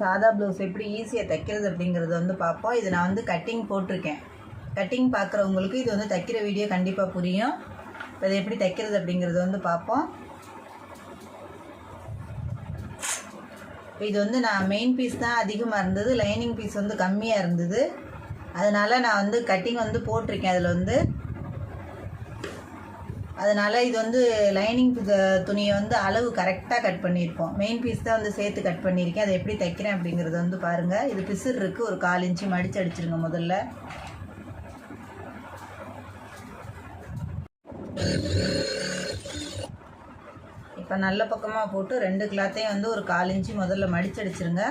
சாதா ப்ளவுஸ் எப்படி ஈஸியாக தைக்கிறது அப்படிங்கிறது வந்து பார்ப்போம். இது நான் வந்து கட்டிங் போட்டிருக்கேன். கட்டிங் பார்க்குறவங்களுக்கு இது வந்து தைக்கிற வீடியோ கண்டிப்பாக புரியும். இப்போ இது எப்படி தைக்கிறது அப்படிங்கிறது வந்து பார்ப்போம். இப்போ இது வந்து நான் மெயின் பீஸ் தான் அதிகமாக இருந்தது. லைனிங் பீஸ் வந்து கம்மியாக இருந்தது. அதனால் நான் வந்து கட்டிங் வந்து போட்டிருக்கேன். அதில் வந்து அதனால் இது வந்து லைனிங் துணியை வந்து அளவு கரெக்டாக கட் பண்ணியிருக்கோம் மெயின் பீஸ் தான் வந்து சேர்த்து கட் பண்ணியிருக்கேன். அதை எப்படி தைக்கிறேன் அப்படிங்கிறத வந்து பாருங்கள் இது பிசிறு இருக்குது ஒரு கால் இன்ச்சு மடிச்சு அடிச்சிருங்க முதல்ல. இப்போ நல்ல பக்கமாக போட்டு ரெண்டு கிளாத்தையும் வந்து ஒரு கால் இன்ச்சு முதல்ல மடிச்சு அடிச்சிருங்க.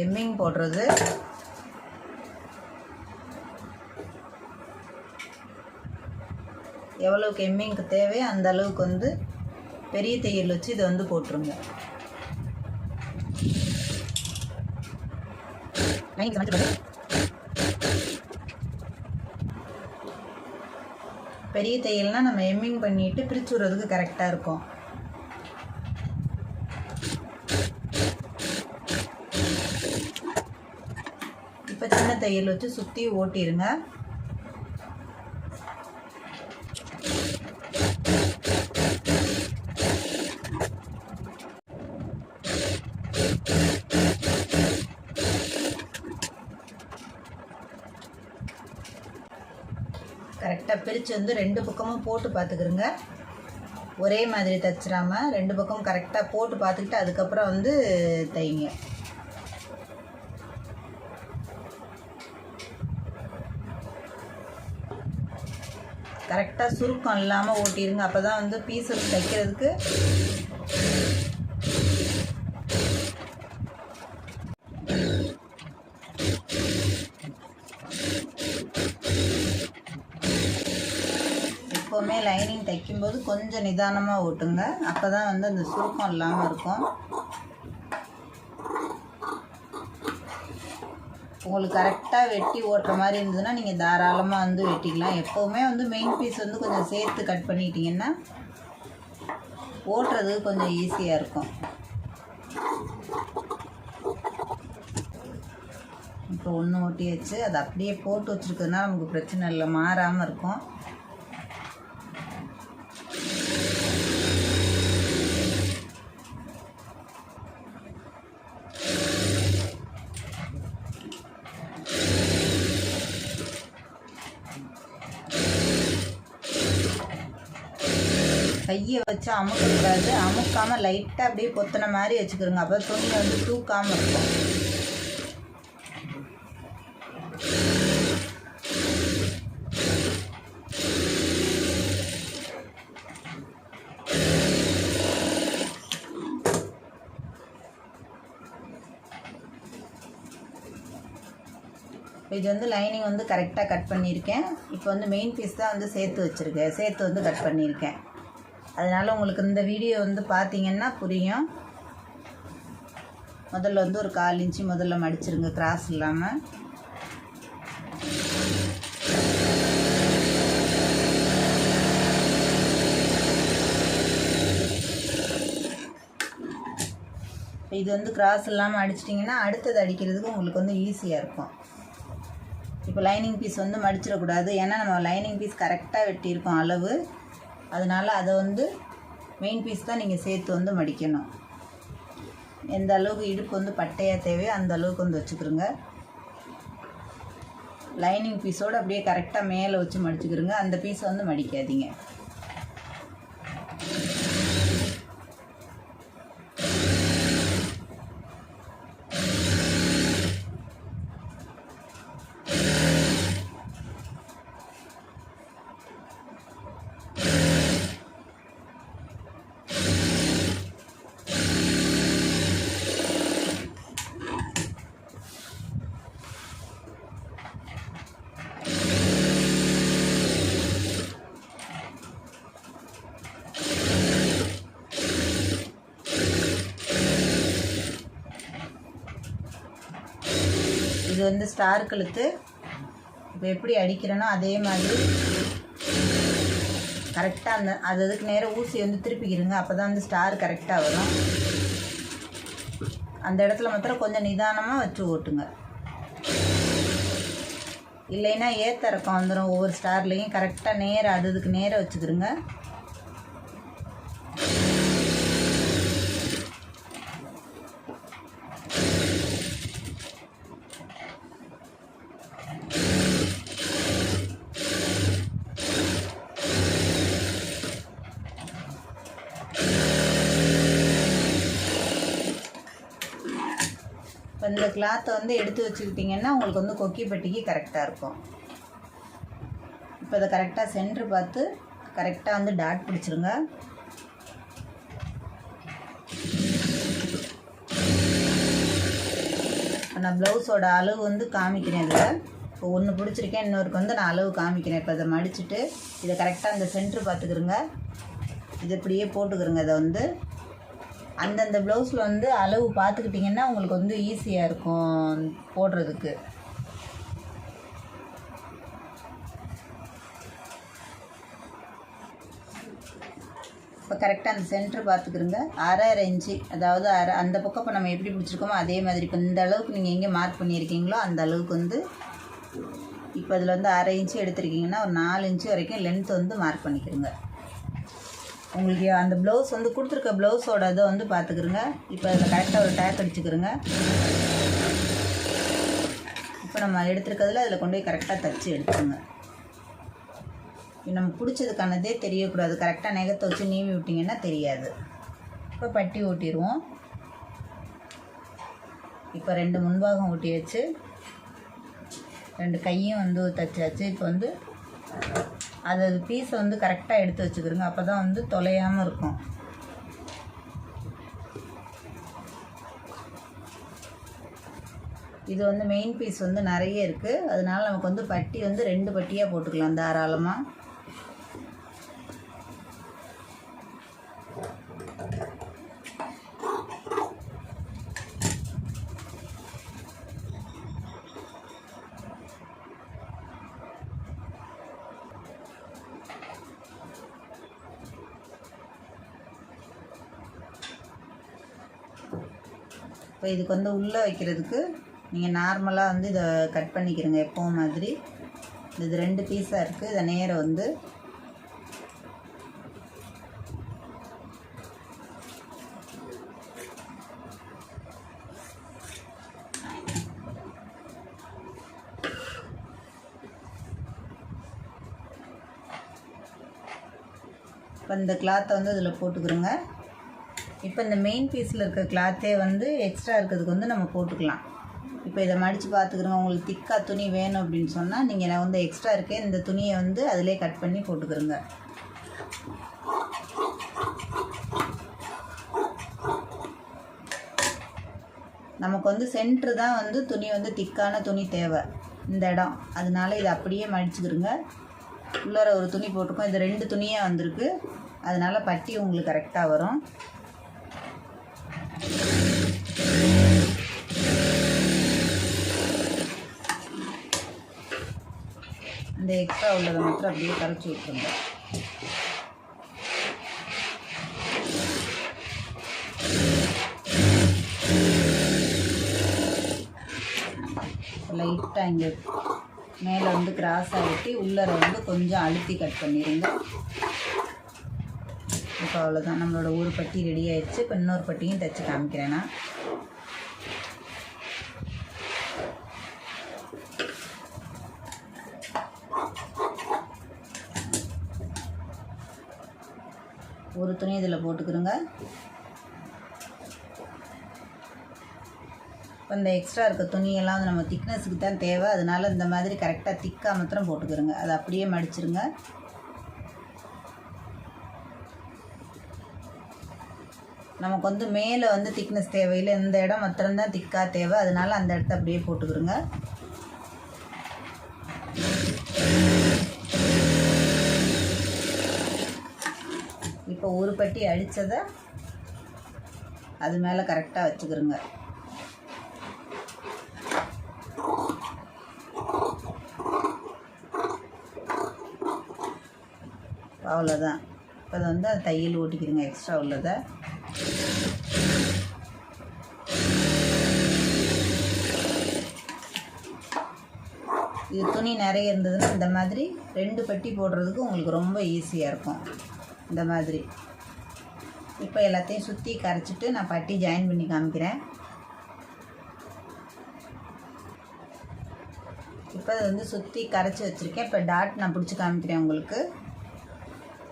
எம்மிங் போடுறது. எவ்வளவுக்கு எம்மிங்க்கு தேவையோ அந்த அளவுக்கு வந்து பெரிய தையல் வச்சு இதை வந்து போட்டுருங்க. பெரிய தையல்னால் நம்ம எம்மிங் பண்ணிட்டு பிரிச்சு விடுறதுக்கு கரெக்டாக இருக்கும். இப்போ சின்ன தையல் வச்சு சுற்றி ஓட்டிடுங்க கரெக்டாக பிரித்து வந்து ரெண்டு பக்கமும் போட்டு பார்த்துக்குருங்க ஒரே மாதிரி தைச்சிராம ரெண்டு பக்கமும் கரெக்டாக போட்டு பார்த்துக்கிட்டு அதுக்கப்புறம் வந்து தைங்க. கரெக்டாக சுருக்கம் இல்லாமல் ஓட்டிடுங்க அப்போ தான் வந்து பீஸ் தைக்கிறதுக்கு. எப்போவுமே லைனிங் தைக்கும்போது கொஞ்சம் நிதானமாக ஓட்டுங்க. அப்போ தான் வந்து அந்த சுருக்கம் இல்லாமல் இருக்கும். உங்களுக்கு கரெக்டாக வெட்டி ஓட்டுற மாதிரி இருந்ததுன்னா நீங்கள் தாராளமாக வந்து வெட்டிக்கலாம். எப்போவுமே வந்து மெயின் பீஸ் வந்து கொஞ்சம் சேர்த்து கட் பண்ணிட்டீங்கன்னா ஓட்டுறது கொஞ்சம் ஈஸியாக இருக்கும். இப்போ ஒன்று ஒட்டியாச்சு அது அப்படியே போட்டு வச்சுருக்கிறதுனால நமக்கு பிரச்சனை இல்லை. மாறாமல் இருக்கும். கையை வச்சு அமுக்கக்கூடாது. அமுக்காமல் லைட்டாக அப்படியே பொத்துன மாதிரி வச்சுக்கிறோங்க அப்போ துணி வந்து தூக்காமல் இருக்கும். இது வந்து லைனிங் வந்து கரெக்டாக கட் பண்ணியிருக்கேன். இப்போ வந்து மெயின் பீஸ் தான் வந்து சேர்த்து வச்சுருக்கேன். சேர்த்து வந்து கட் பண்ணியிருக்கேன். அதனால் உங்களுக்கு இந்த வீடியோ வந்து பார்த்தீங்கன்னா புரியும். முதல்ல வந்து ஒரு கால் இன்ச்சு முதல்ல மடிச்சிருங்க கிராஸ் இல்லாமல் இது வந்து கிராஸ் இல்லாமல் அடிச்சிட்டிங்கன்னா அடுத்தது அடிக்கிறதுக்கு உங்களுக்கு வந்து ஈஸியாக இருக்கும். இப்போ லைனிங் பீஸ் வந்து மடிச்சிடக்கூடாது. ஏன்னா நம்ம லைனிங் பீஸ் கரெக்டாக வெட்டியிருக்கோம் அளவு. அதனால் அதை வந்து மெயின் பீஸ் தான் நீங்கள் சேர்த்து வந்து மடிக்கணும். எந்த அளவுக்கு இடுப்பு வந்து பட்டையாக தேவையோ அந்த அளவுக்கு வந்து வச்சுக்கிறோங்க லைனிங் பீஸோடு அப்படியே கரெக்டாக மேலே வச்சு மடிச்சுக்கிறோங்க அந்த பீஸை வந்து மடிக்காதீங்க. இது வந்து ஸ்டார் கழுத்து. இப்போ எப்படி அடிக்கிறேனோ அதே மாதிரி. கரெக்டாக அந்த அது அதுக்கு நேராக ஊசி வந்து திருப்பிக்கிடுங்க அப்போ தான் வந்து ஸ்டார் கரெக்டாக வரும். அந்த இடத்துல மாத்திரம் கொஞ்சம் நிதானமாக வச்சு ஓட்டுங்க. இல்லைன்னா ஏத்த இறக்கம் வந்துடும் ஒவ்வொரு ஸ்டார்லேயும் கரெக்டாக நேராக அது அதுக்கு நேராக வச்சுக்கிருங்க. இப்போ இந்த கிளாத்தை வந்து எடுத்து வச்சுக்கிட்டிங்கன்னா உங்களுக்கு வந்து கொக்கி பெட்டிக்கு கரெக்டாக இருக்கும். இப்போ இதை கரெக்டாக சென்ட்ரு பார்த்து கரெக்டாக வந்து டாட் பிடிச்சிருங்க. இப்போ நான் ப்ளவுஸோட அளவு வந்து காமிக்கிறேன் இதில். இப்போ ஒன்று பிடிச்சிருக்கேன் இன்னொருக்கு வந்து நான் அளவு காமிக்கிறேன். இப்போ இதை மடிச்சுட்டு இதை கரெக்டாக இந்த சென்ட்ரு பார்த்துக்கிறங்க இது இப்படியே போட்டுக்கிறோங்க இதை வந்து. அந்தந்த ப்ளவுஸில் வந்து அளவு பார்த்துக்கிட்டிங்கன்னா உங்களுக்கு வந்து ஈஸியாக இருக்கும் போடுறதுக்கு. இப்போ கரெக்டாக அந்த சென்டர் பார்த்துக்கிறோங்க அரை அரை இன்ச்சு. அதாவது அரை அந்த பக்கம் இப்போ நம்ம எப்படி பிடிச்சிருக்கோமோ அதே மாதிரி. இப்போ இந்த அளவுக்கு நீங்கள் எங்கே மார்க் பண்ணியிருக்கீங்களோ அந்த அளவுக்கு வந்து இப்போ அதில் வந்து அரை இன்ச்சு எடுத்திருக்கீங்கன்னா ஒரு நாலு இன்ச்சு வரைக்கும் லென்த் வந்து மார்க் பண்ணிக்கிறோங்க உங்களுக்கு அந்த ப்ளவுஸ் வந்து கொடுத்துருக்க ப்ளவுஸோட இதை வந்து பார்த்துக்குருங்க இப்போ அதில் கரெக்டாக ஒரு டேக் அடிச்சுக்கிறோங்க இப்போ நம்ம எடுத்துருக்கிறதுல அதில் கொண்டு போய் கரெக்டாக தச்சு எடுத்துருங்க இப்போ நம்ம பிடிச்சதுக்கானதே தெரியக்கூடாது. கரெக்டாக நெகத்தை வச்சு நீவி விட்டிங்கன்னா தெரியாது. இப்போ பட்டி ஓட்டிடுவோம். இப்போ ரெண்டு முன்பாகம் ஓட்டியாச்சு. ரெண்டு கையும் வந்து தச்சாச்சு. இப்போ வந்து அது பீஸை வந்து கரெக்டாக எடுத்து வச்சுக்கிறோங்க அப்போ தான் வந்து தொலையாமல் இருக்கும். இது வந்து மெயின் பீஸ் வந்து நிறைய இருக்குது அதனால நமக்கு வந்து பட்டி வந்து ரெண்டு பட்டியாக போட்டுக்கலாம் தாராளமாக இப்போ இதுக்கு வந்து உள்ளே வைக்கிறதுக்கு நீங்கள் நார்மலாக வந்து இதை கட் பண்ணிக்கிறங்க எப்பவும் மாதிரி. இது ரெண்டு பீஸாக இருக்குது இதை நேரம் வந்து இப்போ இந்த கிளாத்தை வந்து இதில் போட்டுக்கிறோங்க. இப்போ இந்த மெயின் பீஸில் இருக்க கிளாத்தே வந்து எக்ஸ்ட்ரா இருக்கிறதுக்கு வந்து நம்ம போட்டுக்கலாம். இப்போ இதை மடித்து பார்த்துக்கிறோங்க உங்களுக்கு திக்காக துணி வேணும் அப்படின்னு சொன்னால் நீங்கள் நான் வந்து எக்ஸ்ட்ரா இருக்கேன் இந்த துணியை வந்து அதிலே கட் பண்ணி போட்டுக்கிறோங்க. நமக்கு வந்து சென்ட்ரு தான் வந்து துணி வந்து திக்கான துணி தேவை. இந்த இடம். அதனால இதை அப்படியே மடிச்சுக்கிறோங்க. உள்ளார ஒரு துணி போட்டிருக்கோம். இது ரெண்டு துணியாக வந்திருக்கு. அதனால பட்டி உங்களுக்கு கரெக்டாக வரும். இந்த எக்ஸ்ட்ரா உள்ளதை மாத்திரம் அப்படியே கரைச்சி விட்டுருங்க. லைட்டாக இங்கே மேலே வந்து கிராஸாக வெட்டி உள்ளரை வந்து கொஞ்சம் அழுத்தி கட் பண்ணிடுங்க இப்போ அவ்வளோதான் நம்மளோட ஒரு பட்டி ரெடி ஆயிடுச்சு. இப்போ இன்னொரு பட்டியும் தைச்சு காமிக்கிறேன். நான் ஒரு துணி இதில் போட்டுக்கிறோங்க. இப்போ இந்த எக்ஸ்ட்ரா இருக்க துணியெல்லாம் வந்து நம்ம திக்னஸுக்கு தான் தேவை. அதனால இந்த மாதிரி கரெக்டாக திக்காக மாத்திரம் போட்டுக்கிறோங்க. அதை அப்படியே மடிச்சிருங்க. நமக்கு வந்து மேலே வந்து திக்னஸ் தேவையில்லை. இந்த இடம் மாத்திரம்தான் திக்காக தேவை. அதனால் அந்த இடத்த அப்படியே போட்டுக்கிறோங்க இப்போ ஒரு பட்டி அடித்ததை அது மேலே கரெக்டாக வச்சுக்கிறோங்க அவ்வளோதான் இப்போ அதை வந்து தையல் ஓட்டிக்கிறோங்க எக்ஸ்ட்ரா உள்ளதை. துணி நிறைய இருந்ததுன்னா இந்த மாதிரி ரெண்டு பட்டி போடுறதுக்கு உங்களுக்கு ரொம்ப ஈஸியாக இருக்கும். இந்த மாதிரி. இப்போ எல்லாத்தையும் சுற்றி கரைச்சிட்டு நான் பட்டி ஜாயின் பண்ணி காமிக்கிறேன். இப்போ அதை வந்து சுற்றி கரைச்சி வச்சுருக்கேன். இப்போ டாட் நான் பிடிச்சி காமிக்கிறேன் உங்களுக்கு.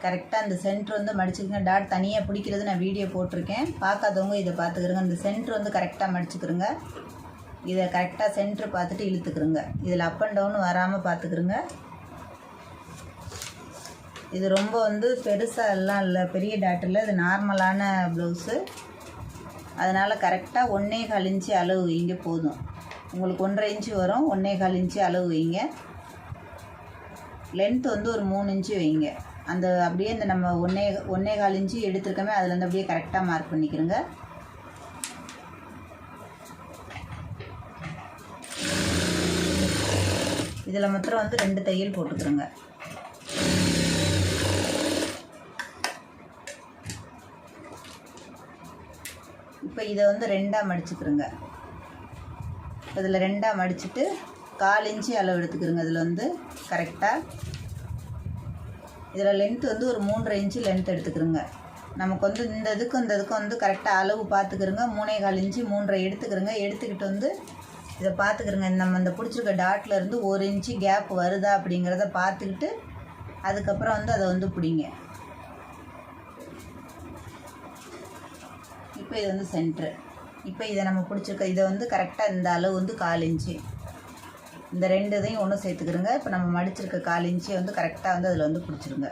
கரெக்டாக அந்த சென்ட்ரு வந்து மடிச்சுக்கங்க டாட் தனியாக பிடிக்கிறது நான் வீடியோ போட்டிருக்கேன். பார்க்காதவங்க இதை பார்த்துக்கிறங்க. அந்த சென்ட்ரு வந்து கரெக்டாக மடிச்சுக்கிறங்க. இதை கரெக்டாக சென்ட்ரு பார்த்துட்டு இழுத்துக்கிறோங்க இதில் அப் அண்ட் டவுன் வராமல் பார்த்துக்கிறோங்க இது ரொம்ப வந்து பெருசாக எல்லாம் இல்லை. பெரிய டாட் இல்லை. இது நார்மலான ப்ளவுஸு அதனால் கரெக்டாக ஒன்றே கால் இன்ச்சு அளவு வைங்க போதும். உங்களுக்கு ஒன்றரை இன்ச்சு வரும். ஒன்றே கால் இன்ச்சு அளவு வைங்க. லென்த் வந்து ஒரு மூணு இன்ச்சு வைங்க. அந்த அப்படியே இந்த நம்ம ஒன்றே ஒன்றே கால் இன்ச்சு எடுத்துருக்கோமே அதுலேருந்து அப்படியே கரெக்டாக மார்க் பண்ணிக்கிறோங்க இதில் மாத்திரம் வந்து ரெண்டு தையல் போட்டுக்கிறோங்க. இப்போ இதை வந்து ரெண்டாக மடிச்சுக்கிறோங்க. இதில் ரெண்டாக மடிச்சுட்டு கால் இன்ச்சு அளவு எடுத்துக்கிறோங்க. இதில் வந்து கரெக்டாக இதில் லென்த் வந்து ஒரு மூன்றரை இன்ச்சு லென்த் எடுத்துக்கிறோங்க. நமக்கு வந்து இந்த இதுக்கும் இந்த இதுக்கும் வந்து கரெக்டாக அளவு பார்த்துக்கிறோங்க மூணே கால் இன்ச்சு மூன்றரை எடுத்துக்கிறோங்க. எடுத்துக்கிட்டு வந்து இதை பார்த்துக்கிறோங்க. நம்ம இந்த பிடிச்சிருக்க டாட்லேருந்து ஒரு இன்ச்சு கேப் வருதா அப்படிங்கிறத பார்த்துக்கிட்டு அதுக்கப்புறம் வந்து அதை வந்து பிடிங்க. இப்போ இது வந்து சென்ட்ரு இப்போ இதை நம்ம பிடிச்சிருக்க இதை வந்து கரெக்டாக இந்த அளவு வந்து கால் இன்ச்சு இந்த ரெண்டு இதையும் ஒன்று சேர்த்துக்கிறோங்க. இப்போ நம்ம மடிச்சிருக்க கால் இன்ச்சை வந்து கரெக்டாக வந்து அதில் வந்து பிடிச்சிருங்க.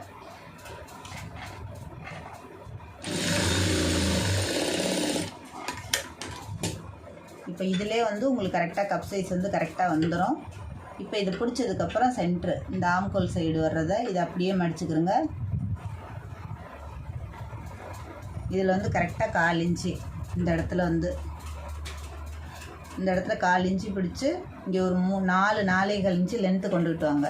இப்போ இதிலே வந்து உங்களுக்கு கரெக்டாக கப் சைஸ் வந்து கரெக்டாக வந்துடும் இப்போ இது பிடிச்சதுக்கப்புறம் சென்ட்ரு இந்த ஆம்கோல் சைடு வர்றதை இதை அப்படியே மடிச்சுக்கிறோங்க இதில் வந்து கரெக்டாக கால் இன்ச்சு இந்த இடத்துல வந்து. இந்த இடத்துல கால் இன்ச்சு பிடிச்சி இங்கே ஒரு மூ நாலு நாலேகால் இன்ச்சு லென்த்து கொண்டுக்கிட்டு வாங்க.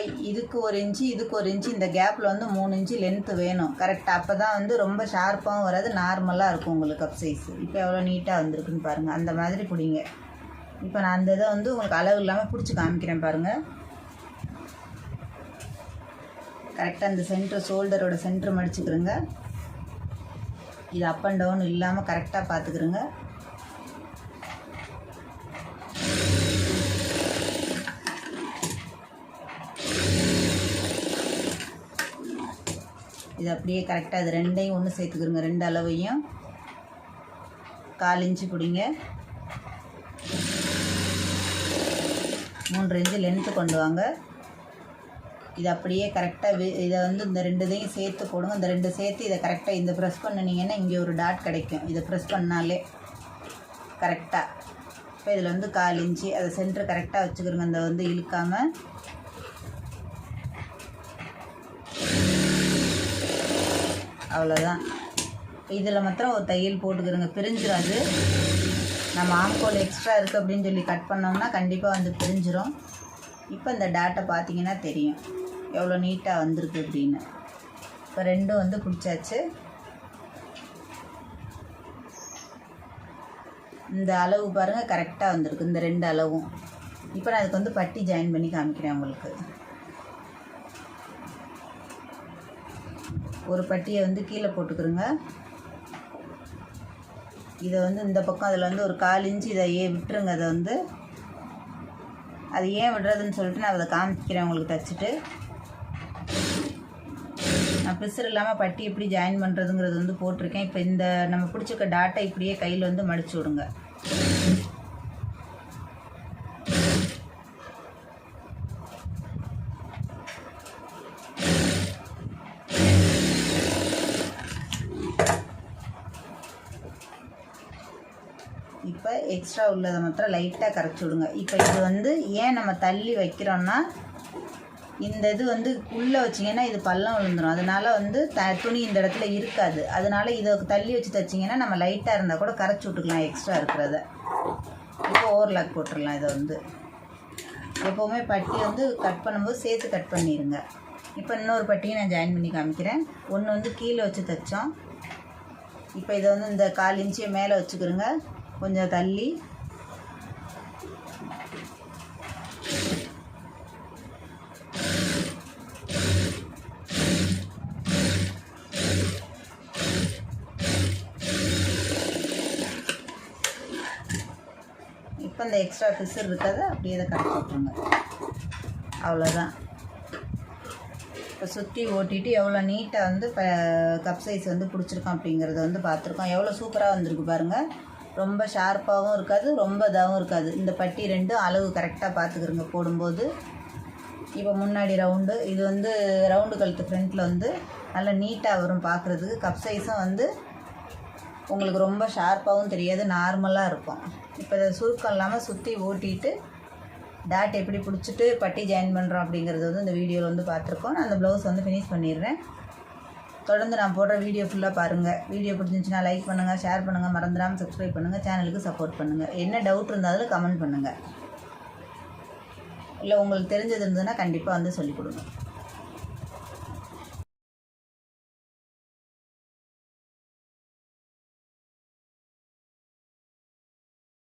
இப்போ இதுக்கு ஒரு இன்ச்சு இதுக்கு ஒரு இன்ச்சு இந்த கேப்பில் வந்து மூணு இன்ச்சு லென்த்து வேணும். கரெக்டாக அப்போ தான் வந்து ரொம்ப ஷார்ப்பாகவும் வராது நார்மலாக இருக்கும் உங்களுக்கு கப் சைஸ் இப்போ எவ்வளோ நீட்டாக வந்திருக்குன்னு பாருங்கள் அந்த மாதிரி பிடிங்க. இப்போ நான் அந்த இதை வந்து உங்களுக்கு அளவு இல்லாமல் பிடிச்சி காமிக்கிறேன் பாருங்கள் கரெக்டாக இந்த சென்ட்ரு ஷோல்டரோட சென்ட்ரு மடிச்சுக்கிறோங்க இது அப் அண்ட் டவுன் இல்லாமல் கரெக்டாக பார்த்துக்கிறோங்க இது அப்படியே கரெக்டாக இது ரெண்டையும் ஒன்று சேர்த்துக்கிறோங்க ரெண்டு அளவையும் கால் இன்ச்சு பிடிங்க. மூன்று இன்ச்சு லென்த்து கொண்டு வாங்க. இது அப்படியே கரெக்டாக இதை வந்து இந்த ரெண்டு இதையும் சேர்த்து போடுங்க. இந்த ரெண்டு சேர்த்து இதை கரெக்டாக இந்த ப்ரெஸ் பண்ணினீங்கன்னா இங்கே ஒரு டாட் கிடைக்கும். இதை ப்ரெஸ் பண்ணாலே கரெக்டாக இப்போ இதில் வந்து கால் இன்ச்சு அதை சென்டர் கரெக்டாக வச்சுக்கிறோங்க இந்த வந்து இழுக்காமல் அவ்வளோதான் இதில் மாத்திரம் ஒரு தையல் போட்டுக்கிறோங்க. பிரிஞ்சிடாது நம்ம ஆம்கோல் எக்ஸ்ட்ரா இருக்குது அப்படின்னு சொல்லி கட் பண்ணோம்னா கண்டிப்பாக வந்து பிரிஞ்சிடும் இப்போ இந்த டாட்டை பார்த்தீங்கன்னா தெரியும். எவ்வளோ நீட்டாக வந்திருக்கு அப்படின்னு. இப்போ ரெண்டும் வந்து பிடிச்சாச்சு. இந்த அளவு பாருங்கள் கரெக்டாக வந்திருக்கு. இந்த ரெண்டு அளவும். இப்போ நான் அதுக்கு வந்து பட்டி ஜாயின் பண்ணி காமிக்கிறேன் உங்களுக்கு. ஒரு பட்டியை வந்து கீழே போட்டுக்கிறோங்க. இதை வந்து இந்த பக்கம் அதில் வந்து ஒரு கால் இன்ச்சு இதை ஏ விட்டுருங்க அதை வந்து. அது ஏன் விடுறதுன்னு சொல்லிட்டு நான் அதை காமிக்கிறேன் உங்களுக்கு தைச்சிட்டு. நான் பிசர் இல்லாமல் பட்டி எப்படி ஜாயின் பண்ணுறதுங்கிறது வந்து போட்டிருக்கேன். இப்போ இந்த நம்ம பிடிச்சிருக்க டாட்டை இப்படியே கையில் வந்து மடிச்சு விடுங்க இப்போ எக்ஸ்ட்ரா உள்ளதை மாத்திரம் லைட்டாக கரைச்சி விடுங்க. இப்போ இது வந்து ஏன் நம்ம தள்ளி வைக்கிறோன்னா இந்த இது வந்து உள்ளே வச்சிங்கன்னா இது பள்ளம் விழுந்துடும் அதனால வந்து த துணி இந்த இடத்துல இருக்காது. அதனால இதை தள்ளி வச்சு தைச்சிங்கன்னா நம்ம லைட்டாக இருந்தால் கூட கரைச்சி விட்டுக்கலாம் எக்ஸ்ட்ரா இருக்கிறத. இப்போ ஓவர்லாக் போட்டுடலாம் இதை வந்து. எப்போவுமே பட்டி வந்து கட் பண்ணும்போது சேர்த்து கட் பண்ணிடுங்க இப்போ இன்னொரு பட்டியை நான் ஜாயின் பண்ணி காமிக்கிறேன். ஒன்று வந்து கீழே வச்சு தைச்சோம். இப்போ இதை வந்து இந்த கால் இன்ச்சு மேலே வச்சுக்கிறோங்க. கொஞ்சம் தள்ளி. இப்போ இந்த எக்ஸ்ட்ரா ஃபிஷர் இருக்காது அப்படியே இதை கட் போட்டுருங்க அவ்வளோதான் இப்போ சுற்றி ஓட்டிட்டு எவ்வளோ நீட்டாக வந்து இப்போ கப் சைஸ் வந்து பிடிச்சிருக்கோம் அப்படிங்கிறத வந்து பார்த்துருக்கோம். எவ்வளோ சூப்பராக வந்திருக்கு பாருங்கள் ரொம்ப ஷார்ப்பாகவும் இருக்காது ரொம்ப இதாகவும் இருக்காது. இந்த பட்டி ரெண்டும் அளவு கரெக்டாக பார்த்துக்கிறங்க போடும்போது. இப்போ முன்னாடி ரவுண்டு இது வந்து ரவுண்டு கழுத்து ஃப்ரண்ட்டில் வந்து நல்லா நீட்டாக வரும் பார்க்குறதுக்கு. கப் சைஸும் வந்து உங்களுக்கு ரொம்ப ஷார்ப்பாகவும் தெரியாது நார்மலாக இருக்கும். இப்போ இதை சுருக்கம் இல்லாமல் சுற்றி ஓட்டிட்டு டாட் எப்படி பிடிச்சிட்டு பட்டி ஜாயின் பண்ணுறோம் அப்படிங்கிறது வந்து இந்த வீடியோவில் வந்து பார்த்துருக்கோம். நான் அந்த ப்ளவுஸ் வந்து ஃபினிஷ் பண்ணிடுறேன். தொடர்ந்து நான் போடுற வீடியோ ஃபுல்லாக பாருங்கள் வீடியோ பிடிச்சிருந்துச்சுன்னா லைக் பண்ணுங்கள் ஷேர் பண்ணுங்கள் மறந்துடாமல் சப்ஸ்கிரைப் பண்ணுங்கள் சேனலுக்கு சப்போர்ட் பண்ணுங்கள் என்ன டவுட் இருந்தாலும் கமெண்ட் பண்ணுங்கள் இல்லை உங்களுக்கு தெரிஞ்சது இருந்ததுன்னா கண்டிப்பாக வந்து சொல்லிக் கொடுங்க.